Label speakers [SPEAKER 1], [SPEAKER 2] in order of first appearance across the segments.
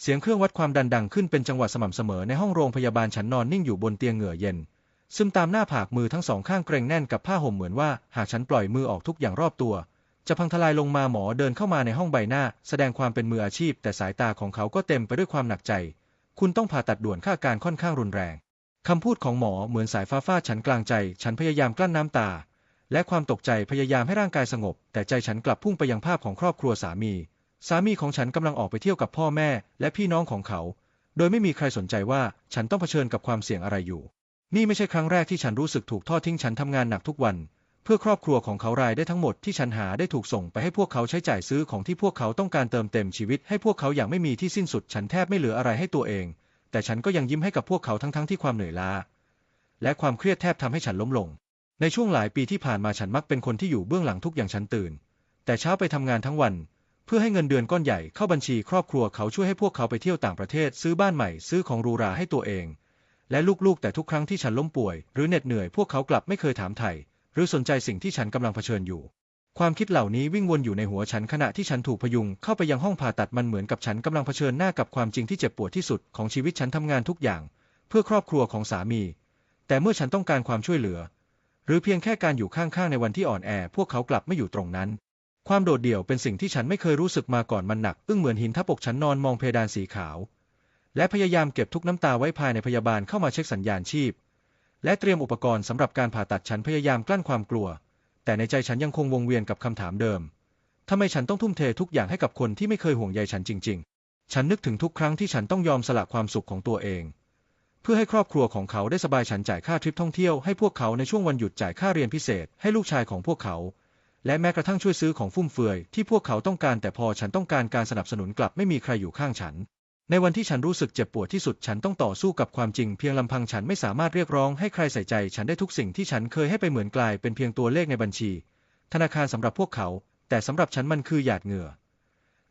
[SPEAKER 1] เสียงเครื่องวัดความดันดังขึ้นเป็นจังหวะสม่ำเสมอในห้องโรงพยาบาลฉันนอนนิ่งอยู่บนเตียงเหงื่อเย็น ซึมตามหน้าผากมือทั้งสองข้างเกร็งแน่นกับผ้าห่มเหมือนว่าหากฉันปล่อยมือออกทุกอย่างรอบตัว จะพังทลายลงมาหมอเดินเข้ามาในห้องใบหน้า แสดงความเป็นมืออาชีพ แต่สายตาของเขาก็เต็มไปด้วยความหนักใจ คุณต้องผ่าตัดด่วนค่าการค่อนข้างรุนแรงคำพูดของหมอเหมือนสายฟ้าฟาดฉันกลางใจ ฉันพยายามกลั้นน้ำตา และความตกใจพยายามให้ร่างกายสงบ แต่ใจฉันกลับพุ่งไปยังภาพของครอบครัวสามี สามีของฉันกำลังออกไปเที่ยวกับพ่อแม่และพี่น้องของเขา โดยไม่มีใครสนใจว่าฉันต้องเผชิญกับความเสี่ยงอะไรอยู่ นี่ไม่ใช่ครั้งแรกที่ฉันรู้สึกถูกทอดทิ้งฉันทำงานหนักทุกวัน เพื่อครอบครัวของเขารายได้ทั้งหมดที่ฉันหาได้ถูกส่งไปให้พวกเขาใช้จ่ายซื้อของที่พวกเขาต้องการเติมเต็มชีวิตให้พวกเขาอย่างไม่มีที่สิ้นสุด ฉันแทบไม่เหลืออะไรให้ตัวเอง แต่ฉันก็ยังยิ้มให้กับพวกเขาทั้งๆที่ความเหนื่อยล้าและความเครียดแทบทำให้ฉันล้มลง ในช่วงหลายปีที่ผ่านมาฉันมักเป็นคนที่อยู่เบื้องหลังทุกอย่างฉันตื่น แต่เช้าไปทำงานทั้งวัน เพื่อให้เงินเดือนก้อนใหญ่เข้าบัญชีครอบครัวเขาช่วยให้พวกเขาไปเที่ยวต่างประเทศซื้อบ้านใหม่ซื้อของรูราให้ตัวเอง และลูกๆ แต่ทุกครั้งที่ฉันล้มป่วย หรือเหน็ดเหนื่อยพวกเขากลับไม่เคยถามไถ่หรือสนใจสิ่งที่ฉันกำลังเผชิญอยู่ ความคิดเหล่านี้วิ่งวนอยู่ในหัวฉันขณะที่ฉันถูกพยุงเข้าไปยังห้องผ่าตัดมันเหมือนกับฉันกำลังเผชิญหน้ากับความจริงที่เจ็บปวดที่สุดของชีวิตฉันทำงานทุกอย่าง เพื่อครอบครัวของสามี แต่เมื่อฉันต้องการความช่วยเหลือ หรือเพียงแค่การอยู่ข้างๆในวันที่อ่อนแอ พวกเขากลับไม่อยู่ตรงนั้น ความโดดเดี่ยวเป็นสิ่งที่ฉันไม่เคยรู้สึกมาก่อนมันหนัก อึ้งเหมือนหินทับอกฉันนอนมองเพดานสีขาว และพยายามเก็บทุกน้ำตาไว้ภายในพยาบาลเข้ามาเช็คสัญญาณชีพ และเตรียมอุปกรณ์สำหรับการผ่าตัดฉันพยายามกลั้นความกลัว แต่ในใจฉันยังคงวงเวียนกับคำถามเดิมทำไมฉันต้องทุ่มเททุกอย่างให้กับคนที่ไม่เคยห่วงใยฉันจริง ๆ ฉันนึกถึงทุกครั้งที่ฉันต้องยอมสละความสุขของตัวเอง เพื่อให้ครอบครัวของเขาได้สบายฉันจ่ายค่าทริปท่องเที่ยวให้พวกเขาในช่วงวันหยุดจ่ายค่าเรียนพิเศษให้ลูกชายของพวกเขา และแม้กระทั่งช่วยซื้อของฟุ่มเฟือยที่พวกเขาต้องการแต่พอฉันต้องการการสนับสนุนกลับไม่มีใครอยู่ข้างฉัน ในวันที่ฉันรู้สึกเจ็บปวดที่สุดฉันต้องต่อสู้กับความจริงเพียงลำพังฉันไม่สามารถเรียกร้องให้ใครใส่ใจฉันได้ทุกสิ่งที่ฉันเคยให้ไปเหมือนกลายเป็นเพียงตัวเลขในบัญชี ธนาคารสำหรับพวกเขา แต่สำหรับฉันมันคือหยาดเหงื่อ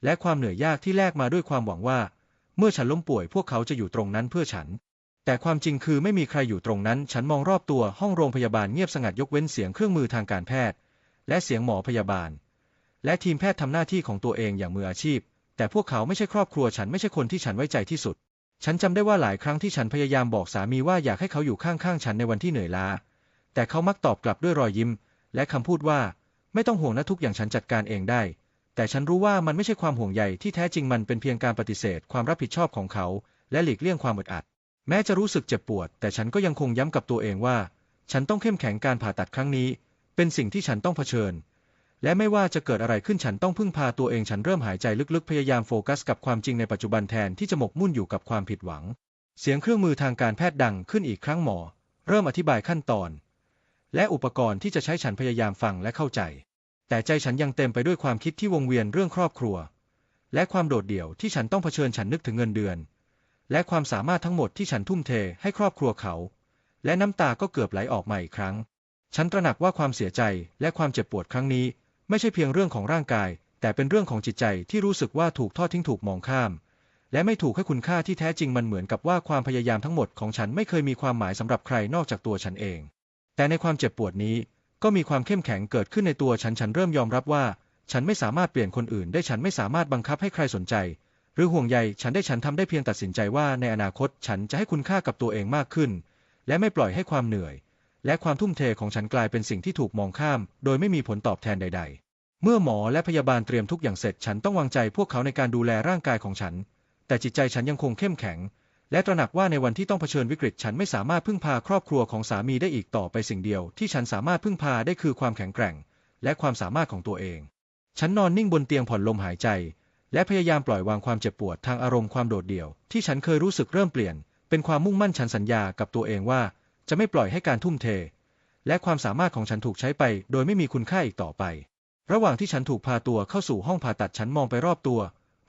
[SPEAKER 1] และความเหนื่อยยากที่แลกมาด้วยความหวังว่า เมื่อฉันล้มป่วยพวกเขาจะอยู่ตรงนั้นเพื่อฉันแต่ความจริงคือไม่มีใครอยู่ตรงนั้น ฉันมองรอบตัวห้องโรงพยาบาลเงียบสงัดยกเว้นเสียงเครื่องมือทางการแพทย์ และเสียงหมอพยาบาล และทีมแพทย์ทำหน้าที่ของตัวเองอย่างมืออาชีพ แต่พวกเขาไม่ใช่ครอบครัวฉันไม่ใช่คนที่ฉันไว้ใจที่สุด ฉันจำได้ว่าหลายครั้งที่ฉันพยายามบอกสามีว่าอยากให้เขาอยู่ข้างๆฉันในวันที่เหนื่อยล้า แต่เขามักตอบกลับด้วยรอยยิ้ม และคำพูดว่า ไม่ต้องห่วงนะทุกอย่างฉันจัดการเองได้ แต่ฉันรู้ว่ามันไม่ใช่ความห่วงใยที่แท้จริงมันเป็นเพียงการปฏิเสธ ความรับผิดชอบของเขา และหลีกเลี่ยงความอึดอัด แม้จะรู้สึกเจ็บปวด แต่ฉันก็ยังคงย้ำกับตัวเองว่า ฉันต้องเข้มแข็งการผ่าตัดครั้งนี้ เป็นสิ่งที่ฉันต้องเผชิญ และไม่ว่าจะเกิดอะไรขึ้นฉันต้องพึ่งพาตัวเองฉันเริ่มหายใจลึกๆ พยายามโฟกัสกับความจริงในปัจจุบันแทนที่จะหมกมุ่นอยู่กับความผิดหวัง เสียงเครื่องมือทางการแพทย์ดังขึ้นอีกครั้งหมอ เริ่มอธิบายขั้นตอน และอุปกรณ์ที่จะใช้ฉันพยายามฟังและเข้าใจ แต่ใจฉันยังเต็มไปด้วยความคิดที่วงเวียนเรื่องครอบครัว และความโดดเดี่ยวที่ฉันต้องเผชิญฉันนึกถึงเงินเดือน และความสามารถทั้งหมดที่ฉันทุ่มเทให้ครอบครัวเขา และน้ำตาก็เกือบไหลออกมาอีกครั้ง ฉันตระหนักว่าความเสียใจและความเจ็บปวดครั้งนี้ ไม่ใช่เพียงเรื่องของร่างกาย แต่เป็นเรื่องของจิตใจที่รู้สึกว่าถูกทอดทิ้งถูกมองข้าม และไม่ถูกให้คุณค่าที่แท้จริงมันเหมือนกับว่าความพยายามทั้งหมดของฉันไม่เคยมีความหมายสำหรับใครนอกจากตัวฉันเอง แต่ในความเจ็บปวดนี้ ก็มีความเข้มแข็งเกิดขึ้นในตัวฉันฉันเริ่มยอมรับว่า ฉันไม่สามารถเปลี่ยนคนอื่น ได้ฉันไม่สามารถบังคับให้ใครสนใจ หรือห่วงใยฉันได้ฉันทำได้เพียงตัดสินใจว่าในอนาคต ฉันจะให้คุณค่ากับตัวเองมากขึ้น และไม่ปล่อยให้ความเหนื่อย และความทุ่มเทของฉันกลายเป็นสิ่งที่ถูกมองข้าม โดยไม่มีผลตอบแทนใด ๆ เมื่อหมอและพยาบาลเตรียมทุกอย่างเสร็จ ฉันต้องวางใจพวกเขาในการดูแลร่างกายของฉัน แต่จิตใจฉันยังคงเข้มแข็ง และตระหนักว่าในวันที่ต้องเผชิญวิกฤต ฉันไม่สามารถพึ่งพาครอบครัวของสามีได้อีกต่อไปสิ่งเดียว ที่ฉันสามารถพึ่งพาได้คือความแข็งแกร่ง และความสามารถของตัวเอง ฉันนอนนิ่งบนเตียงผ่อนลมหายใจ และพยายามปล่อยวางความเจ็บปวดทางอารมณ์ความโดดเดี่ยว ที่ฉันเคยรู้สึกเริ่มเปลี่ยน เป็นความมุ่งมั่นฉันสัญญากับตัวเองว่า จะไม่ปล่อยให้การทุ่มเท และความสามารถของฉันถูกใช้ไป โดยไม่มีคุณค่าอีกต่อไป ระหว่างที่ฉันถูกพาตัวเข้าสู่ห้องผ่าตัดฉันมองไปรอบตัว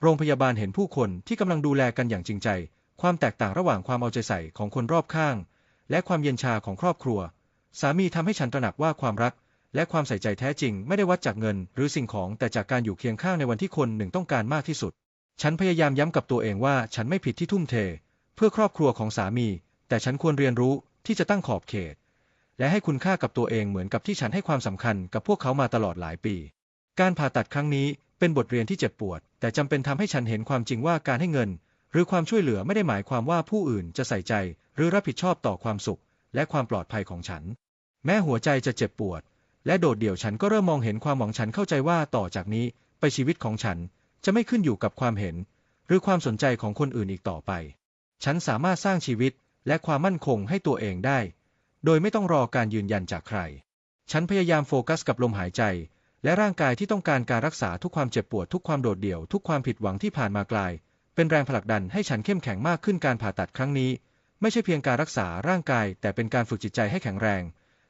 [SPEAKER 1] โรงพยาบาลเห็นผู้คนที่กำลังดูแลกันอย่างจริงใจ ความแตกต่างระหว่างความเอาใจใส่ของคนรอบข้าง และความเย็นชาของครอบครัว สามีทำให้ฉันตระหนักว่าความรัก และความใส่ใจแท้จริง ไม่ได้วัดจากเงิน หรือสิ่งของแต่จากการอยู่เคียงข้างในวันที่คนหนึ่งต้องการมากที่สุด ฉันพยายามย้ำกับตัวเองว่าฉันไม่ผิดที่ทุ่มเท เพื่อครอบครัวของสามี แต่ฉันควรเรียนรู้ ที่จะตั้งขอบเขต และให้คุณค่ากับตัวเองเหมือนกับที่ฉันให้ความสำคัญกับพวกเขามาตลอดหลายปี การผ่าตัดครั้งนี้เป็นบทเรียนที่เจ็บปวด แต่จำเป็นทำให้ฉันเห็นความจริงว่าการให้เงิน หรือความช่วยเหลือไม่ได้หมายความว่าผู้อื่นจะใส่ใจ หรือรับผิดชอบต่อความสุข และความปลอดภัยของฉัน แม้หัวใจจะเจ็บปวด และโดดเดี่ยวฉันก็เริ่มมองเห็นความหวังฉันเข้าใจว่าต่อจากนี้ไปชีวิตของฉันจะไม่ขึ้นอยู่กับความเห็น หรือความสนใจของคนอื่นอีกต่อไป ฉันสามารถสร้างชีวิต และความมั่นคงให้ตัวเองได้ โดยไม่ต้องรอการยืนยันจากใคร ฉันพยายามโฟกัสกับลมหายใจ และร่างกายที่ต้องการการรักษาทุกความเจ็บปวดทุกความโดดเดี่ยว ทุกความผิดหวังที่ผ่านมากลาย เป็นแรงผลักดันให้ฉันเข้มแข็งมากขึ้นการผ่าตัดครั้งนี้ ไม่ใช่เพียงการรักษาร่างกาย แต่เป็นการฝึกจิตใจให้แข็งแรง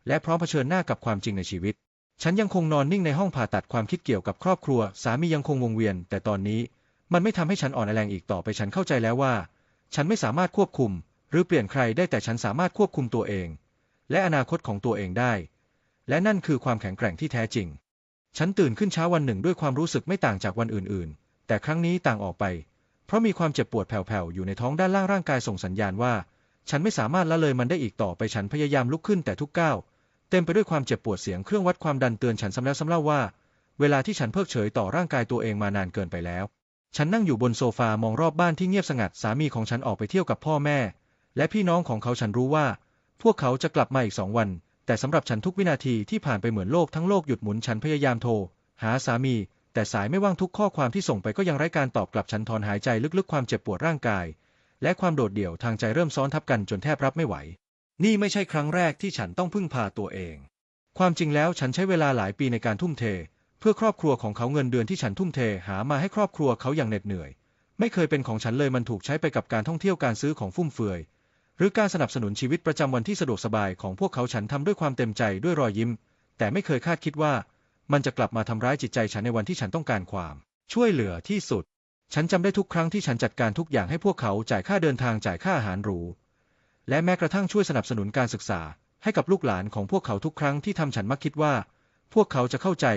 [SPEAKER 1] และพร้อมเผชิญหน้ากับความจริงในชีวิต ฉันยังคงนอนนิ่งในห้องผ่าตัดความคิดเกี่ยวกับครอบครัว สามียังคงวงเวียน แต่ตอนนี้ มันไม่ทำให้ฉันอ่อนแรงอีกต่อไปฉันเข้าใจแล้วว่า ฉันไม่สามารถควบคุม หรือเปลี่ยนใครได้แต่ฉันสามารถควบคุมตัวเอง และอนาคตของตัวเองได้ และนั่นคือความแข็งแกร่งที่แท้จริง ฉันตื่นขึ้นเช้าวันหนึ่งด้วยความรู้สึกไม่ต่างจากวันอื่นๆ แต่ครั้งนี้ต่างออกไป เพราะมีความเจ็บปวดแผ่วๆอยู่ในท้องด้านล่างร่างกายส่งสัญญาณว่า ฉันไม่สามารถละเลยมันได้อีกต่อไปฉันพยายามลุกขึ้นแต่ทุกก้าวเต็มไปด้วยความเจ็บปวดเสียงเครื่องวัดความดันเตือนฉันซ้ำแล้วซ้ำเล่าว่า เวลาที่ฉันเพิกเฉยต่อร่างกายตัวเองมานานเกินไปแล้ว ฉันนั่งอยู่บนโซฟามองรอบบ้านที่เงียบสงัดสามีของฉันออกไปเที่ยวกับพ่อแม่ และพี่น้องของเขาฉันรู้ว่า พวกเขาจะกลับมาอีกสองวัน แต่สำหรับฉันทุกวินาทีที่ผ่านไปเหมือนโลกทั้งโลกหยุดหมุนฉันพยายามโทร หาสามี แต่สายไม่ว่างทุกข้อความที่ส่งไปก็ยังไร้การตอบกลับฉันถอนหายใจลึกๆความเจ็บปวดร่างกาย และความโดดเดี่ยวทางใจเริ่มซ้อนทับกันจนแทบรับไม่ไหว นี่ไม่ใช่ครั้งแรกที่ฉันต้องพึ่งพาตัวเอง ความจริงแล้วฉันใช้เวลาหลายปีในการทุ่มเท เพื่อครอบครัวของเขาเงินเดือนที่ฉันทุ่มเทหามาให้ครอบครัวเขาอย่างเหน็ดเหนื่อย ไม่เคยเป็นของฉันเลยมันถูกใช้ไปกับการท่องเที่ยวการซื้อของฟุ่มเฟือย หรือการสนับสนุนชีวิตประจำวันที่สะดวกสบายของพวกเขาฉันทำด้วยความเต็มใจด้วยรอยยิ้ม แต่ไม่เคยคาดคิดว่า มันจะกลับมาทำร้ายจิตใจฉันในวันที่ฉันต้องการความ ช่วยเหลือที่สุด ฉันจำได้ทุกครั้งที่ฉันจัดการทุกอย่างให้พวกเขาจ่ายค่าเดินทางจ่ายค่าอาหารหรู และแม้กระทั่งช่วยสนับสนุนการศึกษา ให้กับลูกหลานของพวกเขาทุกครั้งที่ทำฉันมักคิดว่า พวกเขาจะเข้าใจ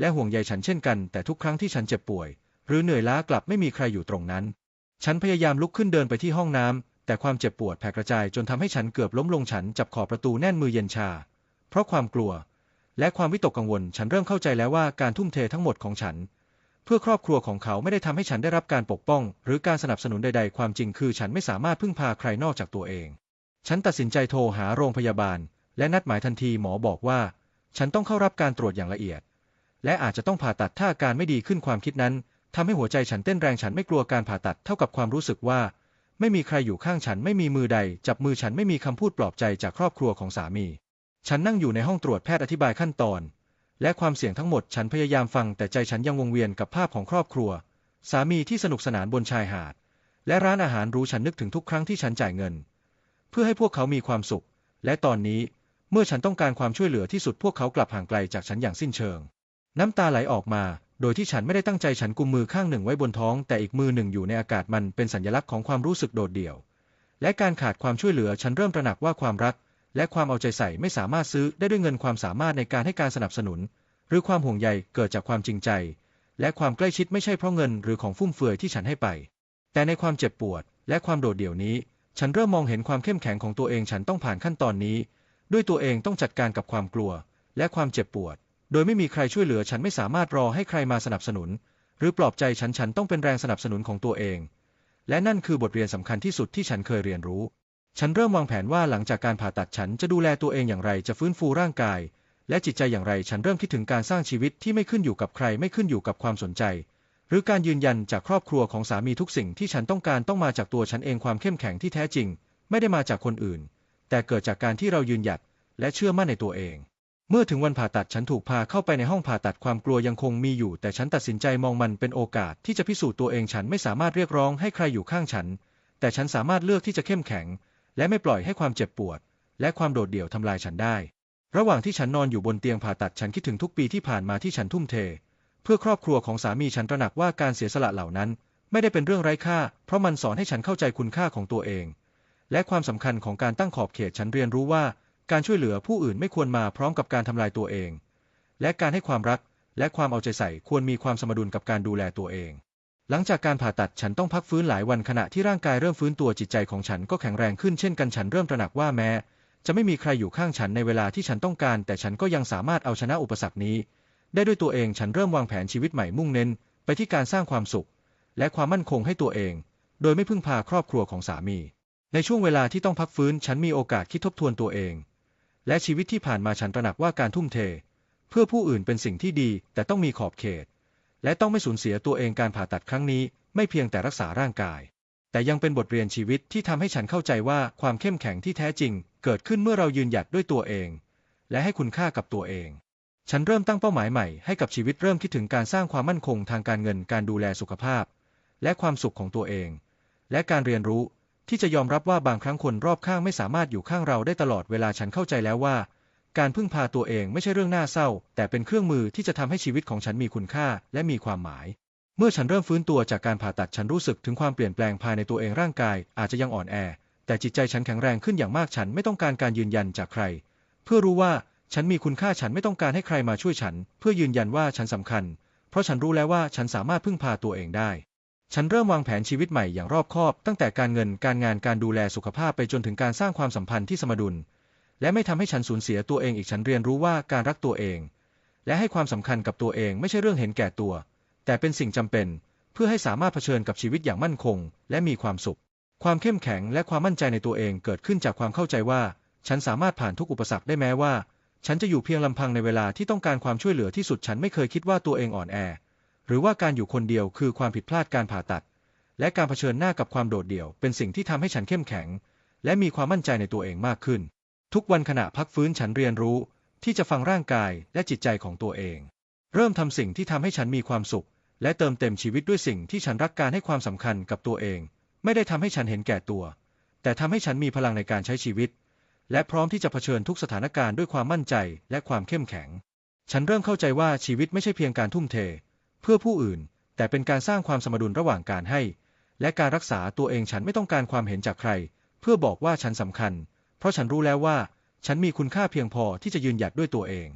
[SPEAKER 1] และห่วงใยฉันเช่นกัน แต่ทุกครั้งที่ฉันเจ็บป่วย หรือเหนื่อยล้ากลับไม่มีใครอยู่ตรงนั้น ฉันพยายามลุกขึ้นเดินไปที่ห้องน้ำ แต่ความเจ็บปวดแผ่กระจายจนทำให้ฉันเกือบล้มลงฉันจับขอบประตูแน่นมือเย็นชา เพราะความกลัว และความวิตกกังวลฉันเริ่มเข้าใจแล้วว่าการทุ่มเททั้งหมดของฉัน เพื่อครอบครัวของเขาไม่ได้ทำให้ฉันได้รับการปกป้อง หรือการสนับสนุนใดๆ ความจริงคือฉันไม่สามารถพึ่งพาใครนอกจากตัวเอง ฉันตัดสินใจโทรหาโรงพยาบาล และนัดหมายทันทีหมอบอกว่า ฉันต้องเข้ารับการตรวจอย่างละเอียด และอาจจะต้องผ่าตัดถ้าอาการไม่ดีขึ้นความคิดนั้นทำให้หัวใจฉันเต้นแรงฉันไม่กลัวการผ่าตัดเท่ากับความรู้สึกว่า ไม่มีใครอยู่ข้างฉันไม่มีมือใด จับมือฉันไม่มีคำพูดปลอบใจจากครอบครัวของสามี ฉันนั่งอยู่ในห้องตรวจแพทย์อธิบายขั้นตอน และความเสี่ยงทั้งหมดฉันพยายามฟังแต่ใจฉันยังวงเวียนกับภาพของครอบครัว สามีที่สนุกสนานบนชายหาด และร้านอาหารรู้ฉันนึกถึงทุกครั้งที่ฉันจ่ายเงิน เพื่อให้พวกเขามีความสุข และตอนนี้เมื่อฉันต้องการความช่วยเหลือที่สุดพวกเขากลับห่างไกลจากฉันอย่างสิ้นเชิง น้ำตาไหลออกมา โดยที่ฉันไม่ได้ตั้งใจฉันกุมมือข้างหนึ่งไว้บนท้อง แต่อีกมือหนึ่งอยู่ในอากาศมันเป็นสัญลักษณ์ของความรู้สึกโดดเดี่ยว และการขาดความช่วยเหลือฉันเริ่มตระหนักว่าความรัก และความเอาใจใส่ไม่สามารถซื้อได้ด้วยเงินความสามารถในการให้การสนับสนุน หรือความห่วงใยเกิดจากความจริงใจ และความใกล้ชิดไม่ใช่เพราะเงินหรือของฟุ่มเฟือยที่ฉันให้ไป แต่ในความเจ็บปวด และความโดดเดี่ยวนี้ ฉันเริ่มมองเห็นความเข้มแข็งของตัวเองฉันต้องผ่านขั้นตอนนี้ ด้วยตัวเองต้องจัดการกับความกลัว และความเจ็บปวด โดยไม่มีใครช่วยเหลือฉันไม่สามารถรอให้ใครมาสนับสนุน หรือปลอบใจฉันฉันต้องเป็นแรงสนับสนุนของตัวเอง และนั่นคือบทเรียนสำคัญที่สุดที่ฉันเคยเรียนรู้ ฉันเริ่มวางแผนว่าหลังจากการผ่าตัดฉันจะดูแลตัวเองอย่างไรจะฟื้นฟูร่างกาย และจิตใจอย่างไรฉันเริ่มคิดถึงการสร้างชีวิตที่ไม่ขึ้นอยู่กับใครไม่ขึ้นอยู่กับความสนใจ หรือการยืนยันจากครอบครัวของสามีทุกสิ่งที่ฉันต้องการต้องมาจากตัวฉันเองความเข้มแข็งที่แท้จริง ไม่ได้มาจากคนอื่น แต่เกิดจากการที่เรายืนหยัดและเชื่อมั่นในตัวเอง เมื่อถึงวันผ่าตัดฉันถูกพาเข้าไปในห้องผ่าตัดความกลัวยังคงมีอยู่ แต่ฉันตัดสินใจมองมันเป็นโอกาสที่จะพิสูจน์ตัวเองฉันไม่สามารถเรียกร้องให้ใครอยู่ข้างฉัน แต่ฉันสามารถเลือกที่จะเข้มแข็ง และไม่ปล่อยให้ความเจ็บปวด และความโดดเดี่ยวทำลายฉันได้ ระหว่างที่ฉันนอนอยู่บนเตียงผ่าตัดฉันคิดถึงทุกปีที่ผ่านมาที่ฉันทุ่มเท เพื่อครอบครัวของสามีฉันตระหนักว่าการเสียสละเหล่านั้น ไม่ได้เป็นเรื่องไร้ค่า เพราะมันสอนให้ฉันเข้าใจคุณค่าของตัวเอง และความสำคัญของการตั้งขอบเขตฉันเรียนรู้ว่า การช่วยเหลือผู้อื่นไม่ควรมาพร้อมกับการทำลายตัวเอง และการให้ความรักและความเอาใจใส่ควรมีความสมดุลกับการดูแลตัวเอง หลังจากการผ่าตัดฉันต้องพักฟื้นหลายวันขณะที่ร่างกายเริ่มฟื้นตัวจิตใจของฉันก็แข็งแรงขึ้นเช่นกันฉันเริ่มตระหนักว่าแม้ จะไม่มีใครอยู่ข้างฉันในเวลาที่ฉันต้องการ แต่ฉันก็ยังสามารถเอาชนะอุปสรรคนี้ ได้ด้วยตัวเองฉันเริ่มวางแผนชีวิตใหม่มุ่งเน้น ไปที่การสร้างความสุข และความมั่นคงให้ตัวเอง โดยไม่พึ่งพาครอบครัวของสามี ในช่วงเวลาที่ต้องพักฟื้น ฉันมีโอกาสคิดทบทวนตัวเอง และชีวิตที่ผ่านมาฉันตระหนักว่าการทุ่มเท เพื่อผู้อื่นเป็นสิ่งที่ดี แต่ต้องมีขอบเขต และต้องไม่สูญเสียตัวเองการผ่าตัดครั้งนี้ ไม่เพียงแต่รักษาร่างกาย แต่ยังเป็นบทเรียนชีวิตที่ทำให้ฉันเข้าใจว่าความเข้มแข็งที่แท้จริง เกิดขึ้นเมื่อเรายืนหยัดด้วยตัวเอง และให้คุณค่ากับตัวเอง ฉันเริ่มตั้งเป้าหมายใหม่ให้กับชีวิตเริ่มคิดถึงการสร้างความมั่นคงทางการเงินการดูแลสุขภาพ และความสุขของตัวเอง และการเรียนรู้ ที่จะยอมรับว่าบางครั้งคนรอบข้างไม่สามารถอยู่ข้างเราได้ตลอดเวลาฉันเข้าใจแล้วว่า การพึ่งพาตัวเองไม่ใช่เรื่องน่าเศร้า แต่เป็นเครื่องมือที่จะทำให้ชีวิตของฉันมีคุณค่าและมีความหมาย เมื่อฉันเริ่มฟื้นตัวจากการผ่าตัดฉันรู้สึกถึงความเปลี่ยนแปลงภายในตัวเองร่างกาย อาจจะยังอ่อนแอ แต่จิตใจฉันแข็งแรงขึ้นอย่างมากฉันไม่ต้องการการยืนยันจากใคร เพื่อรู้ว่าฉันมีคุณค่าฉันไม่ต้องการให้ใครมาช่วยฉัน เพื่อยืนยันว่าฉันสำคัญ เพราะฉันรู้แล้วว่าฉันสามารถพึ่งพาตัวเองได้ ฉันเริ่มวางแผนชีวิตใหม่อย่างรอบคอบ ตั้งแต่การเงินการงานการดูแลสุขภาพไปจนถึงการสร้างความสัมพันธ์ที่สมดุล และไม่ทำให้ฉันสูญเสียตัวเองอีกฉันเรียนรู้ว่าการรักตัวเอง และให้ความสำคัญกับตัวเองไม่ใช่เรื่องเห็นแก่ตัว แต่เป็นสิ่งจำเป็น เพื่อให้สามารถเผชิญกับชีวิตอย่างมั่นคง และมีความสุข ความเข้มแข็งและความมั่นใจในตัวเองเกิดขึ้นจากความเข้าใจว่า ฉันสามารถผ่านทุกอุปสรรคได้แม้ว่า ฉันจะอยู่เพียงลำพังในเวลาที่ต้องการความช่วยเหลือที่สุดฉันไม่เคยคิดว่าตัวเองอ่อนแอ หรือว่าการอยู่คนเดียวคือความผิดพลาดการผ่าตัด และการเผชิญหน้ากับความโดดเดี่ยว เป็นสิ่งที่ทำให้ฉันเข้มแข็ง และมีความมั่นใจในตัวเองมากขึ้น ทุกวันขณะพักฟื้นฉันเรียนรู้ ที่จะฟังร่างกายและจิตใจของตัวเอง เริ่มทำสิ่งที่ทำให้ฉันมีความสุข และเติมเต็มชีวิตด้วยสิ่งที่ฉันรักการให้ความสำคัญกับตัวเอง ไม่ได้ทำให้ฉันเห็นแก่ตัว แต่ทำให้ฉันมีพลังในการใช้ชีวิต และพร้อมที่จะเผชิญทุกสถานการณ์ด้วยความมั่นใจและความเข้มแข็ง ฉันเริ่มเข้าใจว่าชีวิตไม่ใช่เพียงการทุ่มเท พื่อผู้อื่น แต่เป็นการสร้างความสมดุลระหว่างการให้ และการรักษาตัวเองฉันไม่ต้องการความเห็นจากใคร เพื่อบอกว่าฉันสำคัญ เพราะฉันรู้แล้วว่า ฉันมีคุณค่าเพียงพอที่จะยืนหยัดด้วยตัวเอง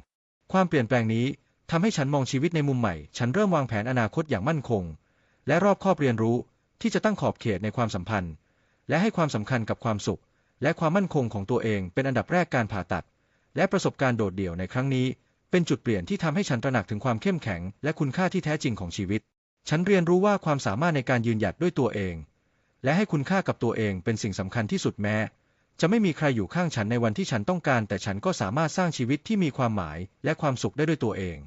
[SPEAKER 1] ความเปลี่ยนแปลงนี้ทำให้ฉันมองชีวิตในมุมใหม่ ฉันเริ่มวางแผนอนาคตอย่างมั่นคง และรอบคอบเรียนรู้ที่จะตั้งขอบเขตในความสัมพันธ์ และให้ความสำคัญกับความสุข และความมั่นคงของตัวเองเป็นอันดับแรกการผ่าตัด และประสบการณ์โดดเดี่ยวในครั้งนี้ เป็นจุดเปลี่ยนที่ทำให้ฉันตระหนักถึงความเข้มแข็ง และคุณค่าที่แท้จริงของชีวิต ฉันเรียนรู้ว่าความสามารถในการยืนหยัดด้วยตัวเอง และให้คุณค่ากับตัวเองเป็นสิ่งสำคัญที่สุดแม้ จะไม่มีใครอยู่ข้างฉันในวันที่ฉันต้องการ แต่ฉันก็สามารถสร้างชีวิตที่มีความหมาย และความสุขได้ด้วยตัวเอง